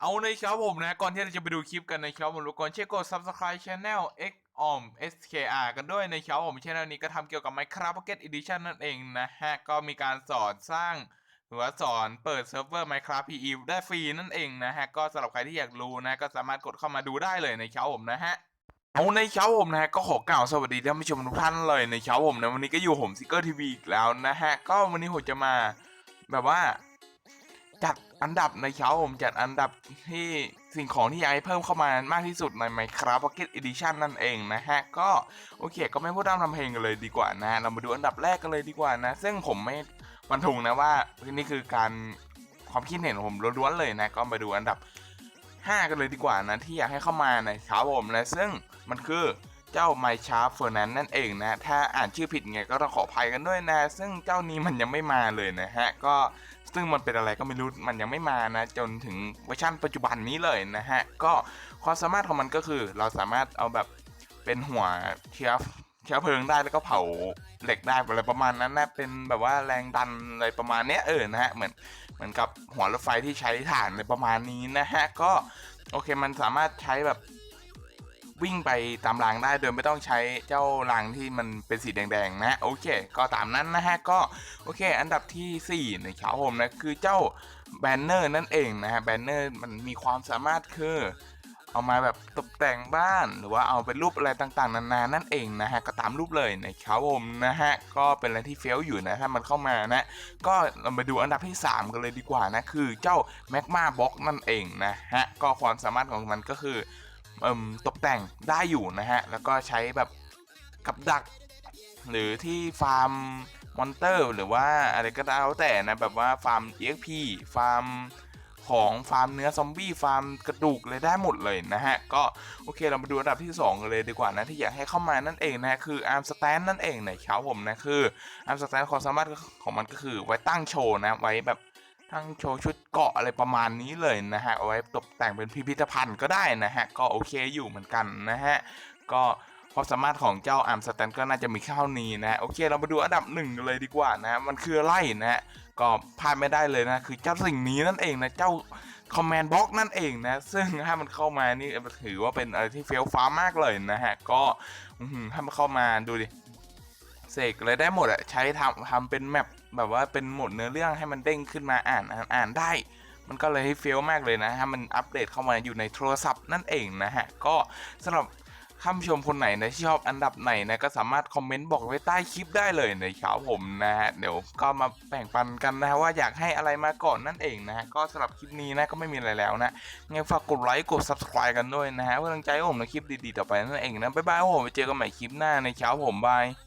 เอาในครับผมนะ ก่อนที่เราจะไปดูคลิปกันในครับผมรบกวนเช่วยกด subscribe channel x om skr กันด้วยในครับผมช่องนี้ก็ทำเกี่ยวกับ Minecraft Pocket Edition นั่นเองนะฮะ ก็มีการสอนสร้างหรือว่าสอนเปิดเซิร์ฟเวอร์ Minecraft PE ได้ฟรีนั่นเองนะฮะ ก็สำหรับใครที่อยากรู้นะ ก็สามารถกดเข้ามาดูได้เลยในครับผมนะฮะเอาในเช้าผมนะฮะก็ขอกล่าวสวัสดีท่านผู้ชมทุกท่านเลยในเช้าผมนะวันนี้ก็อยู่ผมซิกเกอร์ทีวีอีกแล้วนะฮะก็วันนี้ผมจะมาแบบว่า จัดอันดับในเช้าผมจัดอันดับที่สิ่งของที่อยากให้เพิ่มเข้ามามากที่สุดใน Minecraft Pocket Edition นั่นเองนะฮะ ก็โอเคก็ไม่พูดร่ำทำเพลงกันเลยดีกว่านะ เรามาดูอันดับแรกกันเลยดีกว่านะ ซึ่งผมไม่ฟันธงนะว่านี่คือการความคิดเห็นของผมล้วนๆเลยนะ ก็มาดูอันดับ 5 กันเลยดีกว่านะที่อยากให้เข้ามาในเช้าผมนะซึ่งมันคือ เจ้าไมชาร์ฟเฟอร์นันนั่นเองนะ ถ้าอ่านชื่อผิดไงก็ต้องขออภัยกันด้วยนะ ซึ่งเจ้านี้มันยังไม่มาเลยนะฮะ ก็ซึ่งมันเป็นอะไรก็ไม่รู้ มันยังไม่มานะ จนถึงเวอร์ชันปัจจุบันนี้เลยนะฮะ ก็ความสามารถของมันก็คือ เราสามารถเอาแบบเป็นหัวเชื้อเชื้อเพลิงได้แล้วก็เผาเหล็กได้อะไรประมาณนั้นนะเป็นแบบว่าแรงดันอะไรประมาณเนี้ยเออนะฮะเหมือนเหมือนกับหัวรถไฟที่ใช้ถ่านอะไรประมาณนี้นะฮะก็โอเคมันสามารถใช้แบบ วิ่งไปตามรางได้โดยไม่ต้องใช้เจ้ารางที่มันเป็นสีแดงๆนะโอเค ก็ตามนั้นนะฮะก็โอเค อันดับทีสี่4ในขาวผมนะคือเจ้าแบนเนอร์นั่นเองนะฮะแบนเนอร์มันมีความสามารถคือเอามาแบบตกแต่งบ้านหรือว่าเอาเป็นรูปอะไรต่างๆ นานานั่นเองนะฮะก็ตามรูปเลยในขาวผมนะฮะก็เป็นอะไรที่เฟี้ยวอยู่นะถ้ามันเข้ามานะ ก็เรามาดูอันดับที่ 3 กันเลยดีกว่านะคือเจ้าแมกมาบ็อกนั่นเองนะฮะก็ความสามารถของมันก็คือ ตกแต่งได้อยู่นะฮะ แล้วก็ใช้แบบกับดัก หรือที่ฟาร์มมอนเตอร์ หรือว่าอะไรก็แล้วแต่นะแบบว่าฟาร์ม EXP ฟาร์มของฟาร์มเนื้อซอมบี้ฟาร์มกระดูกเลยได้หมดเลยนะฮะ ก็โอเคเรามาดูอันดับที่ 2 กันเลยดีกว่านะที่อยากให้เข้ามานั่นเองนะคืออาร์มสแตนนั่นเองนะครับผมนะคืออาร์มสแตนความสามารถของมันก็คือไว้ตั้งโชว์นะไว้แบบ ตั้งโชว์ชุดเกาะอะไรประมาณนี้เลยนะฮะเอาไว้ตกแต่งเป็นพิพิธภัณฑ์ก็ได้นะฮะ ก็โอเคอยู่เหมือนกันนะฮะ ก็ความสามารถของเจ้าอาร์มสแตนก็น่าจะมีเท่านี้นะโอเคเรามาดูอันดับหนึ่งเลยดีกว่านะมันคืออะไรนะฮะก็พลาดไม่ได้เลยนะ คือเจ้าสิ่งนี้นั่นเองนะเจ้าคอมแมนด์บ็อกนั่นเองนะ ซึ่งถ้ามันเข้ามานี่ถือว่าเป็นอะไรที่เฟี้ยวฟ้ามากเลยนะฮะ ก็ถ้ามันเข้ามาดูดิ เสกอะไรได้หมดอะใช้ทำทำเป็นแมปแบบว่าเป็นหมดเนื้อเรื่องให้มันเด้งขึ้นมาอ่านอ่านานได้ มันก็เลยให้เฟี้ยวมากเลยนะฮะมันอัปเดตเข้ามาอยู่ในโทรศัพท์นั่นเองนะฮะ ก็สำหรับท่านผู้ชมคนไหนนะที่ชอบอันดับไหนนะก็สามารถคอมเมนต์บอกไว้ใต้คลิปได้เลยนะครับผมนะฮะเดี๋ยวก็มาแบ่งปันกันนะว่าอยากให้อะไรมาก่อนนั่นเองนะฮะก็สำหรับคลิปนี้นะก็ไม่มีอะไรแล้วนะไงฝากกดไลค์กด subscribe กันด้วยนะฮะเพื่อกำลังใจให้ผมในคลิปดีๆต่อไปนั่นเองนะบ๊ายบายผมไปเจอกันใหม่คลิปหน้าในเช้าผมบาย